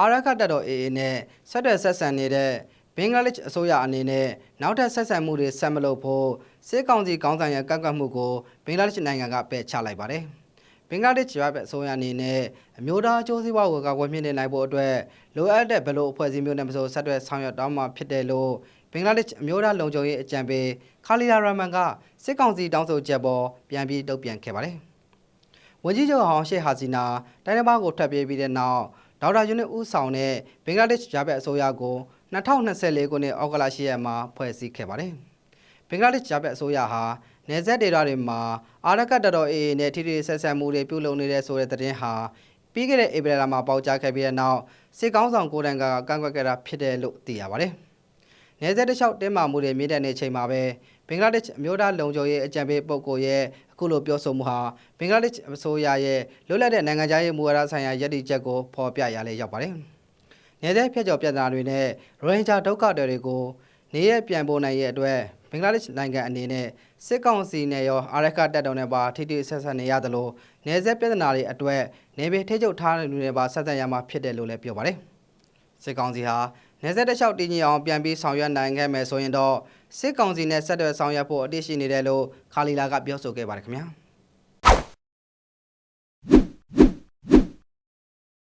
အာရခတက်တော် AA နဲ့ဆက်တွယ်ဆက်ဆံနေတဲ့ဘင်္ဂလားဒေ့ရှ်အစိုးရအနေနဲ့နောက်ထပ်ဆက်ဆံမှုတွေဆက်မလုပ်ဖို့စစ်ကောင်စီကောင်းဆောင်ရဲ့ကန့်ကွက်မှုကိုဘင်္ဂလားဒေ့ရှ်နိုင်ငံကပယ်ချလိုက်ပါတယ်။ဘင်္ဂလားဒေ့ရှ်ရွာဘက်အစိုးရအနေနဲ့အမျိုးသားအကျိုးစီးပွားကိုကာကွယ်မြင့်တင်နိုင်ဖို့အတွက်လိုအပ်တဲ့ဘယ်လိုအဖွဲ့အစည်းမျိုးနဲ့မဆိုဆက်တွယ်ဆောင်ရွက်တော့မှာဖြစ်တယ်လို့ဘင်္ဂလားဒေ့ရှ်အမျိုးသားလုံခြုံရေးအကြံပေးခါလီလာရာမန်ကစစ်ကောင်စီတောင်းဆိုချက်ပေါ်ပြန်ပြီးတုံ့ပြန်ခဲ့ပါတယ်။ဝန်ကြီးချုပ်ဟောင်းရှေ့ဟာစီနာတိုင်းတစ်ပါးကိုထွက်ပြေးပြီးတဲ့နောက် ဒေါက်တာယူနစ်ဦးဆောင်တဲ့ဘင်္ဂလားဒေ့ရှ်ဂျာဘက်အစိုးရကို2024ခုနှစ်ဩဂုတ်လ10ရက်မှာဖွဲ့စည်းခဲ့ပါတယ်။ဘင်္ဂလားဒေ့ရှ်ဂျာဘက်အစိုးရဟာနယ်စပ်ဒေသတွေမှာအာရကတ်တော်တော်အေအေနဲ့ထိထိဆက်ဆံမှုတွေပြုလုပ်နေတဲ့ဆိုတဲ့သတင်းဟာပြီးခဲ့တဲ့ဧပြီလမှာပေါက်ကြားခဲ့ပြီးတဲ့နောက်စစ်ကောင်းဆောင်ကိုယ်တိုင်ကကန့်ကွက်ခဲ့တာဖြစ်တယ်လို့သိရပါတယ်။နယ်စပ်တစ်လျှောက်တင်းမာမှုတွေမြင့်တက်နေချိန်မှာပဲ ဘင်္ဂလားဒေ့ရှ်အမျိုးသားလုံခြုံရေးအကြံပေးပုဂ္ဂိုလ်ရဲ့အခုလိုပြောဆိုမှုဟာဘင်္ဂလားဒေ့ရှ်အစိုးရရဲ့လွတ်လပ်တဲ့နိုင်ငံခြားရေးမူဝါဒဆိုင်ရာရည်တည်ချက်ကိုဖော်ပြရလဲရောက်ပါတယ်။နယ်စပ်ဖြတ်ကျော်ပြဿနာတွေနဲ့ရိုဟင်ဂျာဒုက္ခတွေတွေကိုနေရပြန်ပေါ်နိုင်ရဲ့အတွက်ဘင်္ဂလားဒေ့ရှ်နိုင်ငံအနေနဲ့စစ်ကောင်စီနဲ့ရောအာရခတပ်တော်နဲ့ပါထိထိဆက်ဆက်နေရသလိုနယ်စပ်ပြဿနာတွေအတွက်နေပြည်ထိချုပ်ထားတဲ့လူတွေပါဆက်ဆက်ရမှာဖြစ်တယ်လို့လည်းပြောပါတယ်။စစ်ကောင်စီဟာ နေဆက်တစ်လျှောက်တည်ငြိမ်အောင်ပြန်ပြီးဆောင်ရွက်နိုင်ခဲ့မယ်ဆိုရင်တော့စစ်ကောင်စီနဲ့ဆက်သွယ်ဆောင်ရွက်ဖို့အသင့်ရှိနေတယ်လို့ခါလီလာကပြောဆိုခဲ့ပါတယ်ခင်ဗျာ။